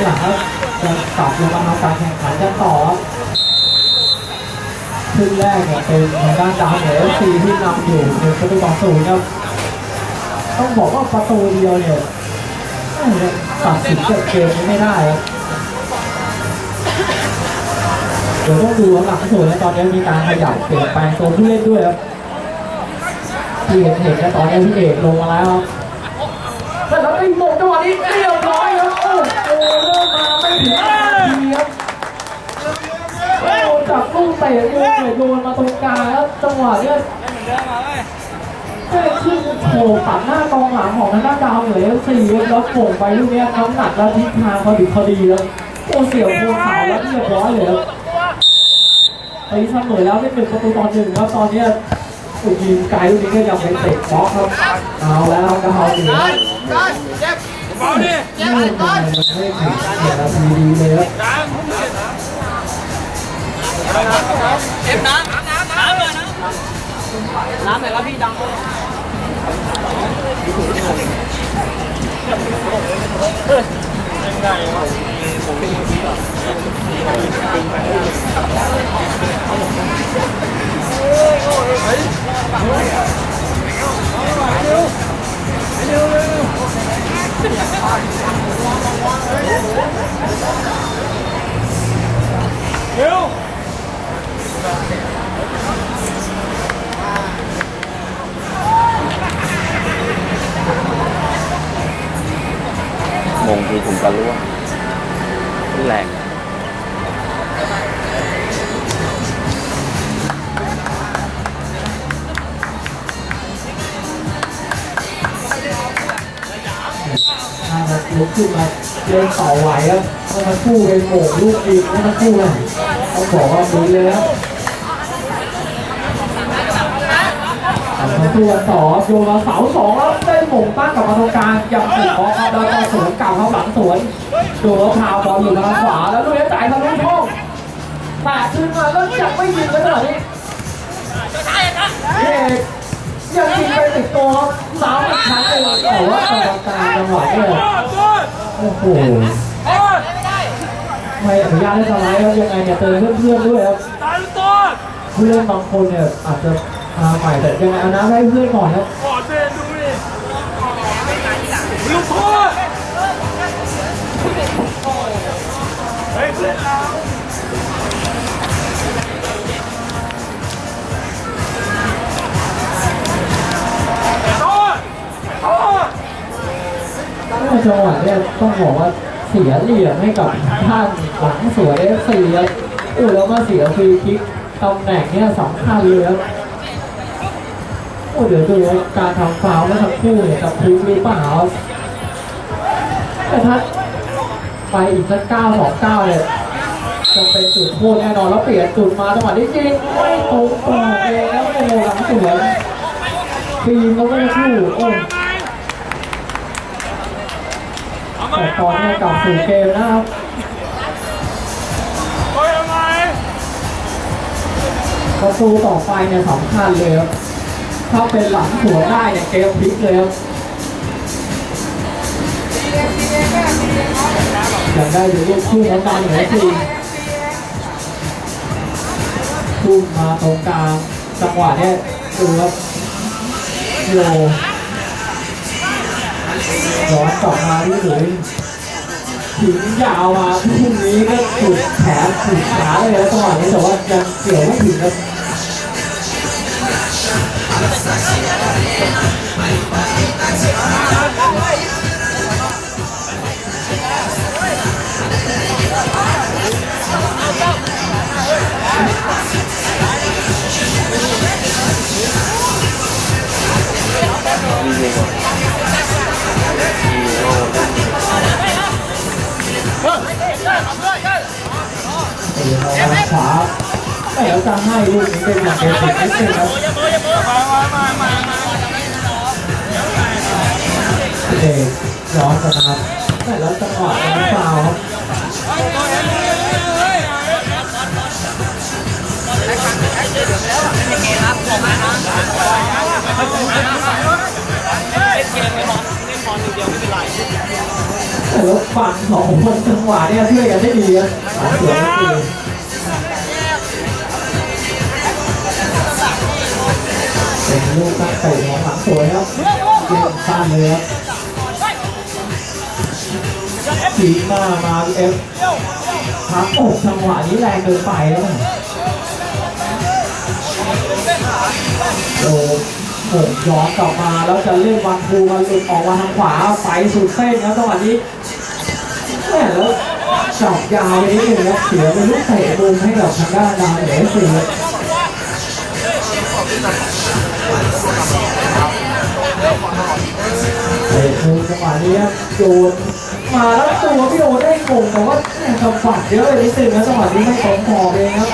งหลังครับจะกลับลงมาทำการแข่งขันกันต่อครึ่งแรกเนี่ยเป็นทางด้านดาวเหนือซีที่นำอยู่หนึ่งประตูต่อศูนย์ครับต้องบอกว่าประตูเดียวเนี่ยตัดสินเกมนี้ไม่ได้ครับเดี๋ยวต้องดูหลังสวยนะตอนนี้มีการขยับเปลี่ยนแปลงตัวผู้เล่นด้วยครับที่เห็นเห็นนะตอนนี้พี่เอกลงมาแล้วครับแต่แล้วไอ้โมงจังหวะนี้เรียบร้ยครับโอ้โห เริ่มมาไม่ถึงนาทีครับโอ้จับลูกเตะโยนเลยโยนมาตรงกลางครับจังหวะเนี้ยแค่ขึ้นโผล่ตัดหน้ากองหลังของทางด้าดาวเหนือสี่แล้วโผล่ไปลูกเนี้ยน้ำหนักและทิศทางพอดีพอดีครับโอ้เสี่ยวโคขาวแล้วเรียบร้อยเลยครับตีเสมอแล้วเป็นหนึ่งประตูต่อหนึ่งครับตอนเนี้ยอุยิงไกลลูกนี้ก็ยังไปเตะบล็อกครับเอาแล้วกระเฮาเหนือ เบาดิไม่ไม่ไม่ถึงเสียนาทีดีเลยครับเอ็มน้ มาเล่นต่อไหวครับเมื่อสักครู่เป็นโหม่งลูกอีกเมื่อสักครู่เลยต้องบอกว่าดีเลยครับประตูสอโยนมาเสาสองแล้วได้หม่งตั้งกับมาตรงกลางยังติดบอลครับแล้วก็สวนกลับเข้าหลังสวนโดนพาวบอลอยู่ทางขวาแล้วลูกนี้จ่ายทะลุช่องแตะขึ้นมาแล้วยังไม่ยิงเลยขนาดนี้เอกยังยิงไปติดตัวสามอีกครั้งหนึ่งแต่ว่ากรรมการจังหวะเนี่ย อ้โหไม่อนุญาตให้สไลด์ครับยังไงเนี่ยเตือนเพื่อนๆด้วยครับตายตัวผู้เล่นบางคนเนี่ยอาจจะมาใหม่แต่ยังไงเอาน้ำให้เพื่อนก่อนครับ จังหวะเนี่ยต้องบอกว่าเสียเหลี่ยมให้กับท่านหลังสวยเสียอู้แล้วมาเสียฟรีคิกตำแหน่งเนี่ยสำคัญเลยครับโอ้เดี๋ยวดูว่าการทำฟาวล์เมื่อสักครู่เนี่ยจะพลิกหรือเปล่าแต่ถ้าไปอีกสักเก้าสองเก้าเนี่ยจะเป็นจุดโทษแน่นอนแล้วเปลี่ยนจุดมาจังหวะนี้จริงไม่ตรงปากเองแล้วโอ้โหหลังสวยปีนแล้วก็คู่โอ้ เอาไหมแต่ตอนนี้กลับสู่เกมนะครับโอ้ยเอาไมประตูต่อไปเนี่ยสำคัญเลยครับถ้าเป็นหลังสวได้เนี่ยเกมพลิกเลยครับอยากได้ดูลูกคู่น้ำตาลเหนือทีทุ่มมาตรงกลางจังหวะเนี่ยดูครับโย ย้อนกลับมาที่ถึงถึงยาวมาทุ่มนี้ก็สุดแขนสุดขาเลยแล้วจังหวะนี้แต่ว่ายังเกี่ยวไม่ถึงครับมี ราขวาแต่แล้วจะให้ลูกนี้เป็นอย่างเป็นสิบนิดนึงครับมามามามามาเด็กย้อนนะครับแต่แล้วจังหวะนี้ฟาวครับ แต่ว่าฝั่งสองคนจังหวะเนี่ยช่วยกันได้ดีครับเสือไม่ดีเป็นลูกตั้งเตะของหลังสวยครับเกมสั้นเลยครับสีมามาเอฟพักอกจังหวะนี้แรงเกินไปแล้วนะโอ้โหย้อนกลับมาแล้วจะเล่นวันคูมันหลุดออกมาทางขวาไปสุดเส้นครับจังหวะนี้แม่แล้วจับยาวไปนิดนึงครับเสียเป็นลูกเตะมุมให้กับทางด้านดาวเหนือสีครับเตะมุมจังหวะนี้ครับโยนมาแล้วตัวพี่โอได้โกงแต่ว่าแม่กำฝัดเยอะไปนิดนึงนะจังหวะนี้ไม่ตรงพอเองครับ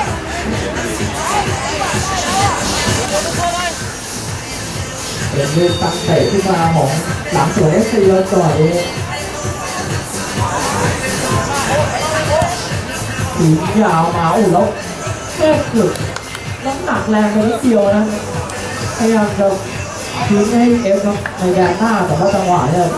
เป็นลูกตั้งเตะขึ้นมาของหลังสวนเอฟซีเราจ่อย ถึงยาวมาโอ้แล้วแค่เกือบน้ำหนักแรงไปนิดเดียวนะพยายามจะทิ้งให้เอฟครับในแดนหน้าแต่ว่าจังหวะเนี่ย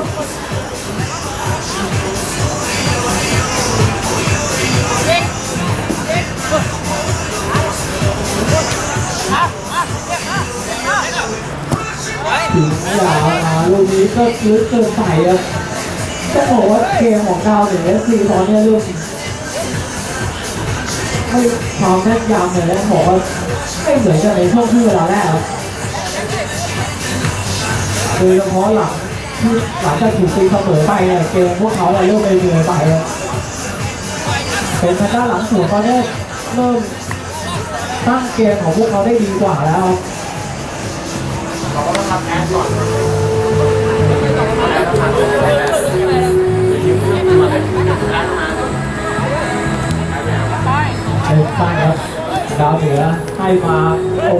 ถึงยาวมาลูกนี้ก็ลึกเกินไปครับต้องบอกว่าเกมของดาวเหนือซีตอนเนี้ยเรื่อง ให้ความแม่นยำเลยนะบอกว่าไม่เหมือนกับในช่วงที่เวลาแรกครับโดยเฉพาะหลังที่หลังจากถูกตีเสมอไปเนี่ยเกมพวกเขาอะเริ่มไปเหนื่อยไปเป็นทางด้านหลังสวนตอนนี้เริ่มตั้งเกมของพวกเขาได้ดีกว่าแล้วครับ มาโอ้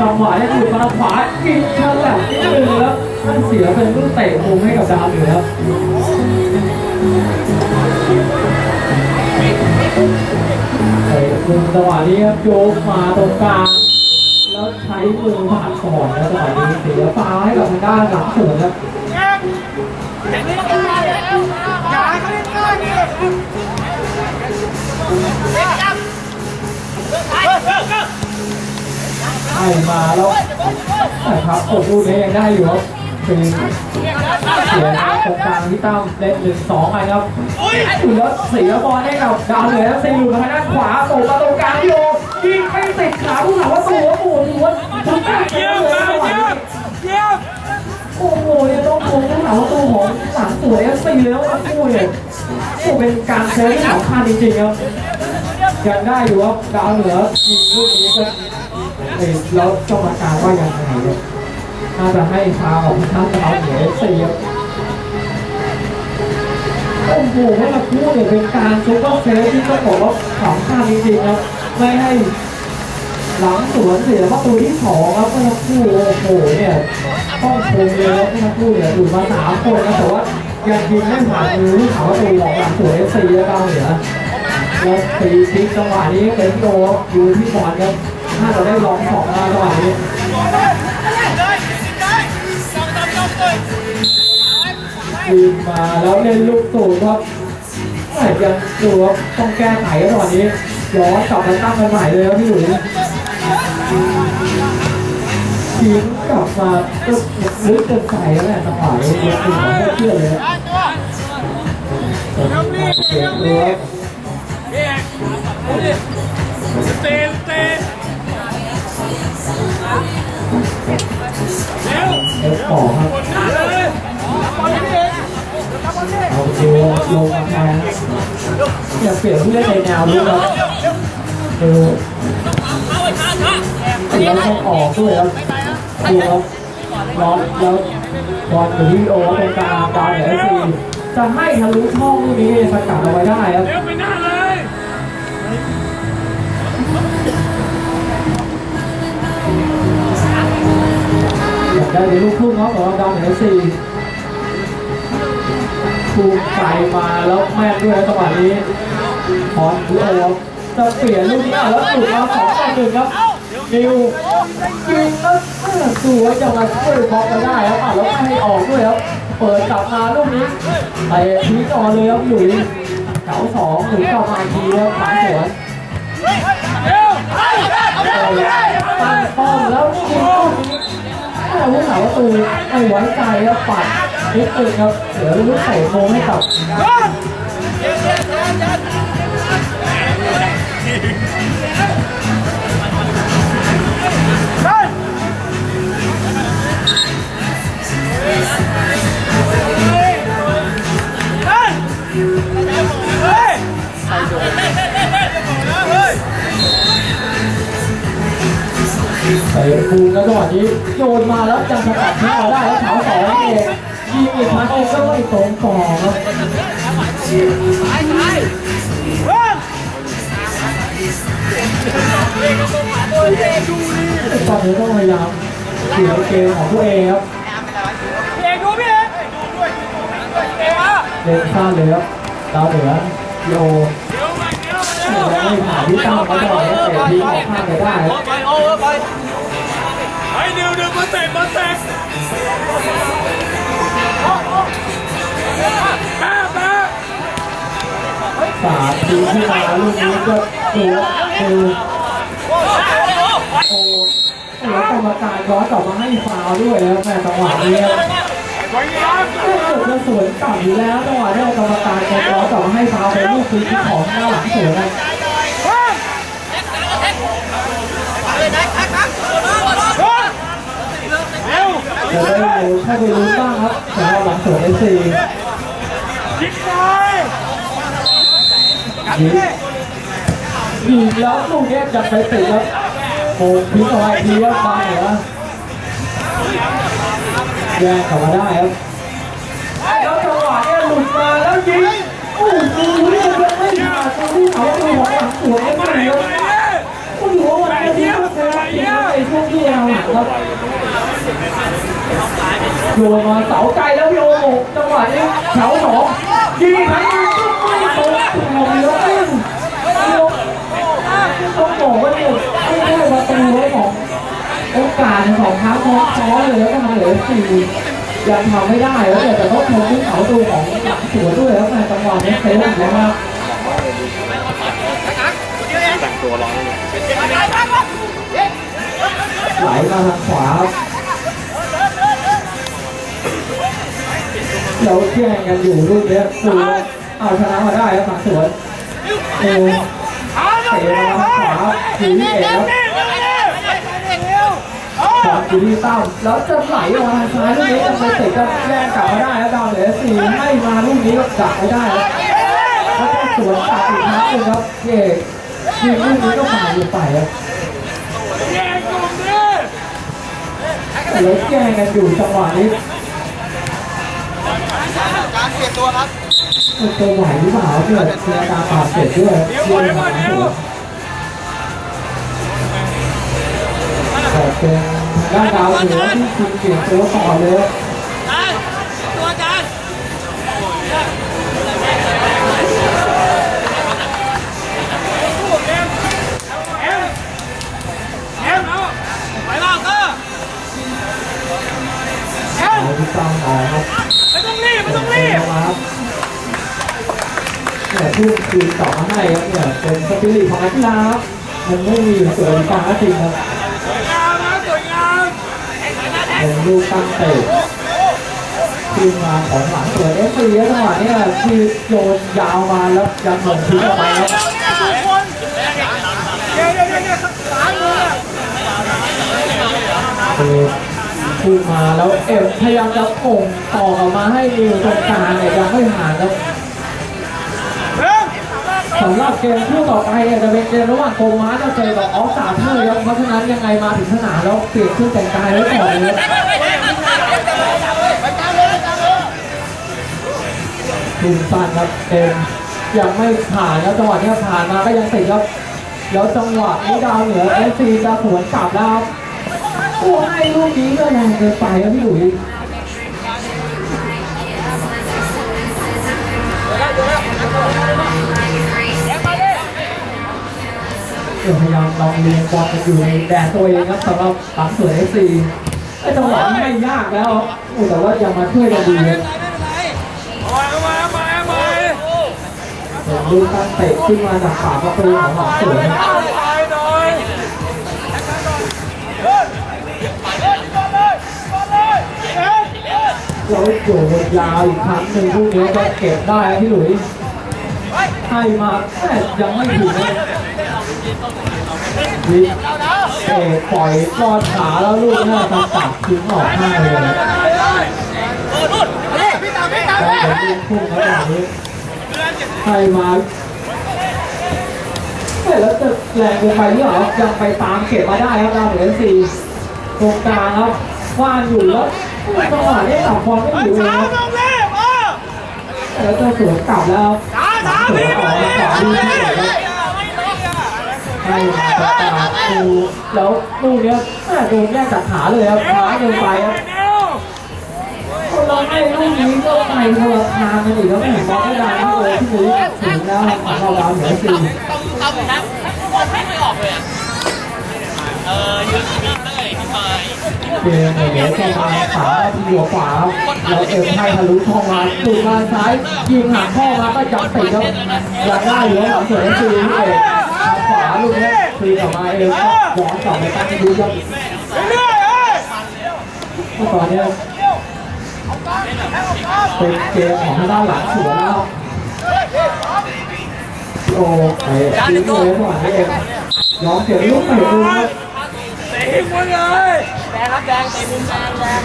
จังหวะที่ถูกมาขวากินเชิงแบบนิดนึงแล้วมันเสียเป็นลูกเตะมุมให้กับดาวเหนือครับเตะมุมจังหวะนี้ครับโยกมาตรงกลางแล้วใช้มือผ่านก่อนแล้วจังหวะนี้เสียฟาวให้กับทางด้านหลังเสวนครับให้ มาแล้วนะครับโอ้ลูกนี้ยังได้อยู่ครับเป็นเสียตรงกลางที่ตั้มเล่นหนึ่งสองไปครับแล้วเสียบอลให้กับดาวเหนือซีอยู่ทางด้านขวาตกมาตรงกลางโยยิงไม่ติดขาผู้หลังว่าตัวโอ้โหถือว่าจุดแตกเลยนะจังหวะนี้โอ้โหยังต้องโกงผู้หลังว่าตัวของหลังสวยเอฟซีแล้วทั้งคู่เนี่ยโอ้เป็นการเซฟที่สำคัญจริงๆครับ ยังได้อยู่ครับดาวเหนือยิงลูกนี้ก็เอ้ยแล้วกรรมการว่ายังไงเนี่ยน่าจะให้ฟาวของท่านเราเหนือเสียโอ้โหเมื่อพูดเนี่ยเป็นการซุปเปอร์เซฟที่ต้องบอกว่าสำคัญจริงๆครับไม่ให้หลังสวนเสียประตูที่สองครับเมื่อคู่โอ้โหเนี่ยต้องชมเลยครับเมื่อคู่เนี่ยอยู่มาสามคนนะแต่ว่ายังยิงไม่ผ่านมือลูกขาประตูของหลังสวนเอฟซีแล้วเราเหนือ แล้วตีพลิกจังหวะนี้เป็นโดอยู่ที่บอลครับถ้าเราได้ลองสองมาระหว่างนี้คืนมาแล้วเล่นลูกสูงครับแต่ยังดูว่าต้องแก้ไขระหว่างนี้ย้อนกลับมาตั้งกันใหม่เลยครับพี่หลุยทิ้งกลับมาก็ลึกเกินไปแล้วแหละจังหวะนี้ยังถึงไม่เชื่อเลยครับ สียงตัวครับเตะเตะเร็วออครับหนาเลยเอาตัวลงมาแทนอย่าเปลี่ยนผู้เล่นในแนวนี้ครับดูแล้วต้องออกด้วยครับดูครับร้อนแล้วบอลอยู่ที่โอตรงกลางดาวเหนือซีจะให้ทะลุช่องลูกนี้สกัดเอาไว้ได้ครับ ได้เลยอยากได้เป็นลูกครึ่งเนาะของดาวเหนือซีภูมิใจมาแล้วแม่ด้วยจังหวะนี้บอลคือโอจะเปลี่ยนลูกนี้แล้วถูกมาสองต่อหนึ่งครับนิวยิงแล้วเออดูว่าจะมาช่วยบอลกันได้ครับแล้วไม่ให้ออกด้วยครับเปิดกลับมาลูกนี้เตะทีก่อเลยครับหลุยแถวสองหลุยกลับมาทีครับหลังสวนตั้งป้อมแล้วยิงลูกนี้ แม่ผู้สาวตูไม่ไว้ใจครับปัดนิดนึงครับเดี๋ยลูกเตะโมงให้กับเฮ้ย ตะฟูแล้วจังหวะนี้โยนมาแล้วจังสกัดทิ้งเอาได้แล้วแถวสองเองยิงอีกครั้งหนึงก็ไม่ตรงกรอครับตอนนี้ต้องพยายามเสียนเกมของตัวเองครับพี่เอกดูพี่เอกเอกมาเดินข้ามเลยครับดาวเหนือโยเดี๋ยวมาเดี๋ยวมาเดี๋ยวยังไม่ผ่านที่ตั้งเขาจะบอกว่าเตะที่ออกข้างไปได้ อ้เดี๋ยวเดี๋ยวมาเตะมาเตะแป๊ะแป๊ะสามทีที่มาลูกนี้ก็ดูดูโอ้แล้วกรรมการย้อนกลับมาให้ฟาวด้วยครับแม่จังหวะนี้ครับสวยงามเกือบจะสวนกลับอยู่แล้วจังหวะนี้กรรมการก็ย้อนกลับมาให้ฟาวเป็นลูกฟรีกของหน้าหลังสวนนะ ร็วเดี๋ยวได้ดูเข้าไปลุ้นบ้างครับสำหรับหลังสวนเอฟซียิงหน่อยยิงยิงแล้วลูกนี้จะไปติดครับโอ้ทิ้งเอาไว้ทีว่าฟังเหรอแย่งกลับมาได้ครับแล้วจังหวะเนี่ยหลุดมาแล้วยิงโอ้โหเรียกยังไม่ผ่านตรงที่เขาตัวของหลังสวนไม่ได้เลยก็ถือว่าวันนี้ก็เซฟทีในช่วงที่เราหลังครับ โยนมาเสาไกลแล้วโยนหกจังหวะนี้แถวสองยิงครั้งนึงก็ไม่ตรงตัวเลยแล้วซึ่งต้องบอกว่าเนี่ยไม่ได้ประตูของโอกาสของท้าพอซ้อนเลยแล้วก็มาเหลือสี่ยังทำไม่ได้แล้วเนี่ยแต่ต้องชมที่เขาตัวของสวนด้วยแล้วในจังหวะนี้เซฟอีกแล้วครับแต่งตัวร้อนเลยไหลมาทางขวา เราแย่งกันอยู่ลูกเนี้ยดูเอาชนะมาได้ครับหลังสวนเออเอาหน่อยเตะมาขวาทีเอ๋ครับขวเร็วเร็วบอลอยู่ที่ตั้มแล้วจะไหลออกมาทางซ้ายลูกนี้จะไปเตะก็แย่งกลับมาได้แล้วดาวเหลือสี่ให้มาลูกนี้ก็ดักไม่ได้ครับแล้วก็สวนกลับอีกครั้งหนึงครับเย่ยิงลูกนี้ก็ผ่านอยู่ไปครับแย่งกลุ่มดิแล้วแย่งกันอยู่จังหวะนี้ การเปลี่ยนตัวครับมันจะไหวหรือเปล่าเกิดมีอาการบาดเจ็บด้วยเยี่ยมมากแต่เป็นด้านดาวเหนือที่คุณเปลี่ยนตัวต่อเลยจานตัวจานเอ็มเอ็มเอาไปบ้างเตอร์เอาที่ตั้งมาครับไม่ ต้องรีบครับเนี่ยพูดคืนต่อมาให้ครับเนี่ยเป็นสปิริตของนักกีฬาครับมันไม่มีสวัสดิการก็จริงครับสวยงามนะสวยงามเป็นลูกตั้งเตะทีมมาของหลังเสวนเอฟซีจังหวะนี้คือโยนยาวมาแล้วยังหม่งทิ้งออกไปครับ พูดมาแล้วเอ็มพยายามจะโป่งต่อกลับมาให้นิวตรงกลางเนี่ยยังไม่ผ่านครับเร็วสำหรับเกมคู่ต่อไปเนี่ยจะเป็นเกมระหว่างโคม้าจะเจอกับออฟสามเทอร์ครับเพราะฉะนั้นยังไงมาถึงสนามแล้วเปลี่ยนเครื่องแต่งกายไว้ก่อนเลยครับทีมสั้นครับเอ็มยังไม่ผ่านครับจังหวะนี้ผ่านมาก็ยังติดครับแล้วจังหวะนี้ดาวเหนือเอฟซีจะสวนกลับแล้ว ครับโอ้ให้ลูกนี้ก็แรงเกินไปครับพี่หลุยเดี๋ยวพยายามลองเรียงบอลกันอยู่ในแดนตัวเองครับสำหรับหลังสวนเอฟซีไอ้จังหวะไม่ยากแล้วแต่ว่ายังมาช่วยกันดีครับเอามาเอามามาลูกตั้งเตะขึ้นมาจากขาประตูของหลังสวย เราโยนยาวอีกครั้งหนึ่งพวกนี้ก็เก็บได้ครับพี่หลุยให้มาแม่ยังไม่ถึงเลยวิเตะปล่อยลอดขาแล้วลูกหน่าจะตัดทิ้งออกข้างเลยนะแต่ผมยิงพุ่งแล้วอย่างนี้ให้มาเฮ้แล้วจะแรงลงไปหรือเปล่ายังไปตามเก็บมาได้ครับดาวเหนือสี่ตรงกลางครับว่างอยู่แล้ว จังหวะนี้ตัดบอลไม่อยู่เลยช้าครับต้องเล่เออแล้วจะสวนกลับแล้วช้าช้าพี่ออกพี่ขวาดีที่สุดครับให้มาตรงกลางดูแล้วลูกเนี้ยแม่โดนแยกจากขาเลยครับขาเดินไปครับคนเราให้ลูกนี้ก็ไปคนละทางกันอีกแล้วแม่เห็นบอลไม่ได้ที่โอ้ที่นี้ถึงแล้วของเราดาวเหนือสี่เอานะบอลไม่เคยออกเลยอะเออยืนยืนเลย พี่ชายเกมเหนือเข้ามาขาที่หัวขวาเราเอ็มให้ทะลุช่องมาดูมาซ้ายยิงหางข้อมาก็ยังติดครับยังได้อยู่หลังสวยสี่ที่เอกขวาลูกนี้ตีกลับมาเองย้อนกลับไปตั้งดูครับเรื่อเอ้ยเมื่อก่อนเนี่ยเป็นเกมของด้านหลังสวนแล้วโอ้ไอ้ทีมเลยก่อนเองย้อนเสียลูกเตะดูครับ เตะหมดเลยแดงครับแดงเตะมุมแดงแดง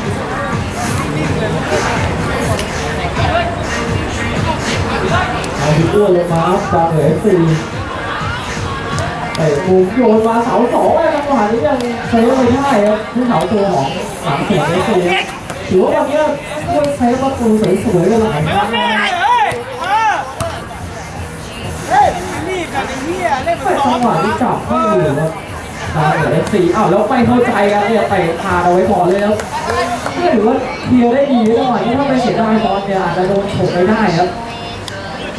เอาดิอ้วนลงมาครับดาวเหนือสี่เตะมุมโยนมาเสาสองไอ้จังหวะนี้ยังเซฟไม่ได้ครับที่เสาตัวของหลังสวนเอสี่ถือว่าวันนี้ควรเซฟประตูสวยๆกันหลายครั้งนะเฮ้ยเออเฮ้ยนี่กันไอ้เหี้ยเล่นแต่มาสอจังงหวะที่จับไม่อยู่ครับ ดาวเหนือสี่อ้าวแล้วไม่เข้าใจกันเนี่ยเตะพาเอาไว้ก่อนเลยแล้วนี่ถือว่าเคลียร์ได้ดีจังหวะนี้ถ้าไม่เสียดายบอลเนี่ยอาจจะโดนฉกไปได้ครับ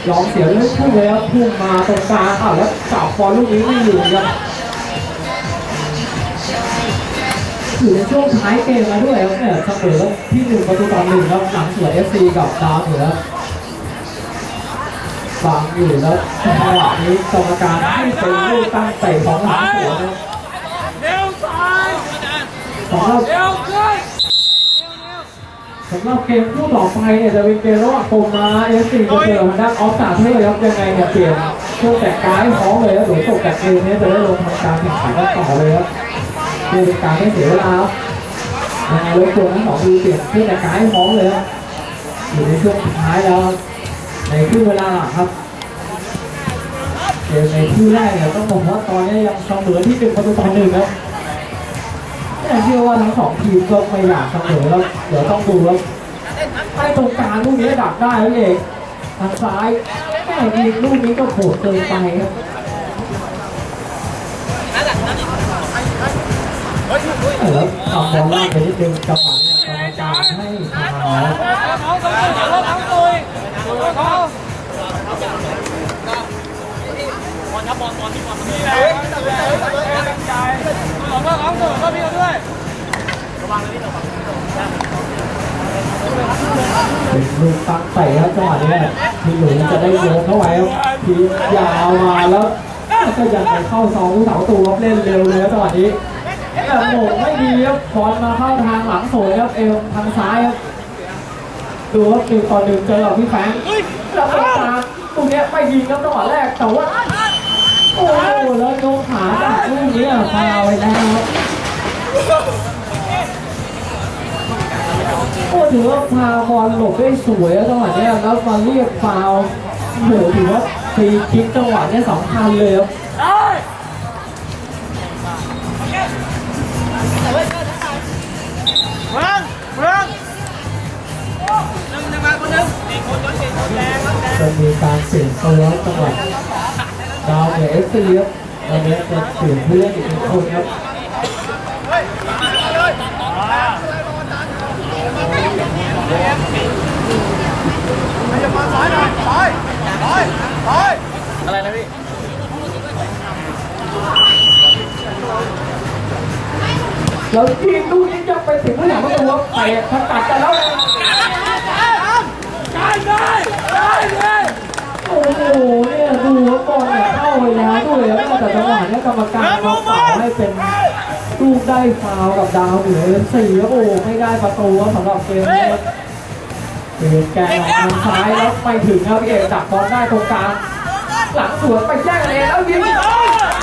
ยอมเสียเรื่องพุ่งเลยครับพุ่งมาตรงกลางอ้าวแล้วจับบอลลูกนี้ไม่อยู่ครับอยู่ในช่วงท้ายเกมแล้วด้วยครับเนี่ยเสมอที่หนึ่งประตูต่อหนึ่งครับหลังสวนเอฟซีกับดาวเหนือฟังอยู่แล้วจังหวะนี้กรรมการให้เป็นลูกตั้งเตะของหลังสวนนะ สำหรับเร็วขึ้นสำหรับเกมคู่ต่อไปเนี่ยจะเป็นเกมระหว่างโปรมาเอฟซีจะเจอทางด้านออฟสตาเทอร์ครับยังไงเนี่ยเปลี่ยนช่วงแต่งกายพร้อมเลยครับเดี๋ยวจากเกมนี้จะได้ลงทำการแข่งขันต่อเลยครับเพื่อการไม่เสียเวลาครับยังไงรบกวนทั้งสองทีเปลี่ยนช่วงแต่งกายพร้อมเลยครับอยู่ในช่วงสุดท้ายแล้วในครึ่งเวลาหลังครับเกมในคู่แรกเนี่ยต้องบอกว่าตอนนี้ยังเสมอที่หนึ่งประตูต่อหนึ่งครับ แต่เชื่อว่าทั้งสองทีมก็ไม่อยากเสมอแล้วเดี๋ยวต้องดูแล้วให้ตรงกลางลูกนี้ดักได้แล้วเองทางซ้ายแม่ยิงลูกนี้ก็โหดเกินไปครับแล้วทำบอลล่างไปนิดนึงจังหวะเนี้กรรมการให้ทางน้องบอลครับบอลบอลที่บอลมันใจใจข องเราของก็พี่ด้วยเป็นลูกตั้งใส่ครับจังหวะนี้ทีหลุยจะได้โยนเข้าไว้ทียาวมาแล้วก็ยังไปเข้าซองผู้เสาตูครับเล่นเร็วเลยจังหวะนี้แต่โหมไม่ดีครับบอลมาเข้าทางหลังสวยครับเอวทางซ้ายครับดูครับหนึ่งต่อหนึ่งเจอกับพี่แฟงแล้วตรงกลางตรงนี้ไม่ยิงครับจังหวะแรกแต่ว่าโอ้โหแล้วโดนขาจากลูกนี้อะ ฟาวไปแล้วครับโอ้ถือว่าฟาวบอลหลบได้สวยครับจังหวะเนี้ยแล้วมาเรียกฟาวโอ้โหถือว่าฟรีคิกจังหวะเนี้ยสำคัญเลยครับเมืองเมืองหนึ่งหนึ่งมาคนหนึ่งสี่คนคนสี่คนแดงครับแดงจะมีการเปลี่ยนตัวจังหวะดาวเหนือเอฟซี ครับวันนี้จะเปลี่ยนผู้เล่นอีกหนึ่งคนครับจะมาสายหน่อยสายสายอะไรนะพี่รแล้วทีมลูกนี้จะไปถึงผู้หลังประตูครับไปสกัดกันแล้วได้ได้ได้เลยโอ้โห รรมการมาเป่าให้เป็นลูกได้ฟาวกับดาวเหนือสี่ครับโอ้ไม่ได้ประตูสำหรับเกมนี้ครับเอกแกงออกทางซ้ายแล้วไปถึงครับพี่เอกดักบอลได้ตรงกลางหลังสวนไปแย่งกันเองแล้วยิงโอ้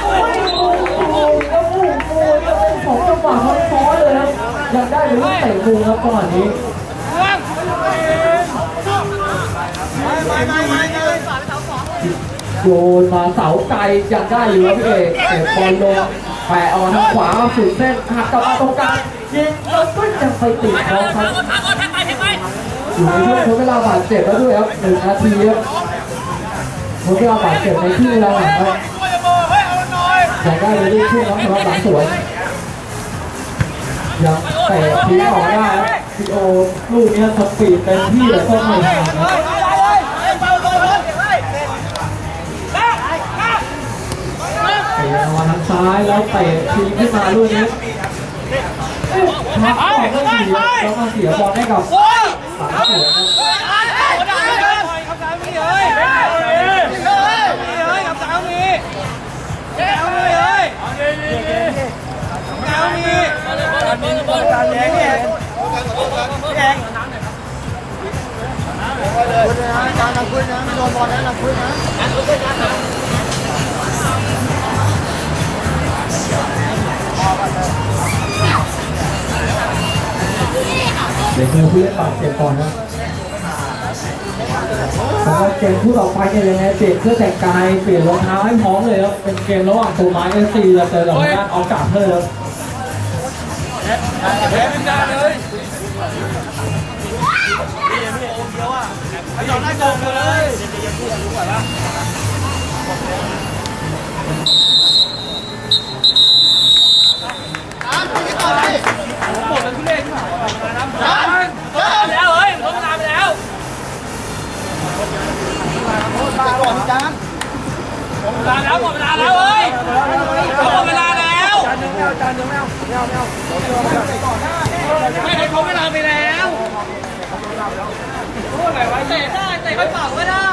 โหโอ้โหโอ้โหโอ้โหแล้วเป็นสองจังหวะซ้อนๆเลยครับยังได้เป็นลูกเตะมุมครับก่อนนี้ไม่ไม่ไม่ไม่เลย โยนมาเสาไกลยังได้อยู่ครับพี่เอกเก็บบอลลงแปะออกทางขวาสุดเส้นหักกลับมาตรงกลางยิงแล้วก็ยังไปติดเขาครับอยู่ในช่วงทดเวลาบาดเจ็บแล้วด้วยครับหนึ่งนาทีครับทดเวลาบาดเจ็บในที่เวลาหลังครับช่วยโบเฮ้ยเอาหน่อยยังได้เลยที่ช่วงน้ำสำหรับหลังสวนยังเตะทิ้งออกได้ครับพีโอลูกนี้สปีดเต็มที่เลยต้องไม่ห่าง ออกมาทางซ้ายแล้วเตะทิ้งขึ้นมาลูกนี้พักก่อนก็ดีแล้วมาเสียบอลให้กับโอ้ยหลังสามีเฮ้ยเฮ้ยกับสามีเฮ้ยเอาเลยเฮ้ยสามีการแย่งแย่งแย่งการนักคุยนะโดนบอลนะนักคุยนะ เดี๋ยวเจอผู้เล่นบาดเจ็บก่อนนะแล้วก็เกมคู่ต่อไปเนี่ยยังไงเปลี่ยนเครื่องแต่งกายเปลี่ยนรองเท้าให้พร้อมเลยครับเป็นเกมระหว่างตัวไม้เอฟซีจะเจอกับทางด้านออกกาศเพิ่มครับเฮ้ยไม่ได้เลยไอ้หยอดได้โกงเลย หมดแล้วพี่เล่นที่ผ่านมาแล้วเฮ้ยหมดเวลาไปแล้วหมดเวลาก่อนจานหมดเวลาแล้วหมดเวลาแล้วเฮ้ยหมดเวลาแล้วจานนึงไม่เอาจานนึงไม่เอาไม่เอาไม่เอาไม่ได้เขาเวลาไปแล้วเตะได้เตะไปเปล่าก็ได้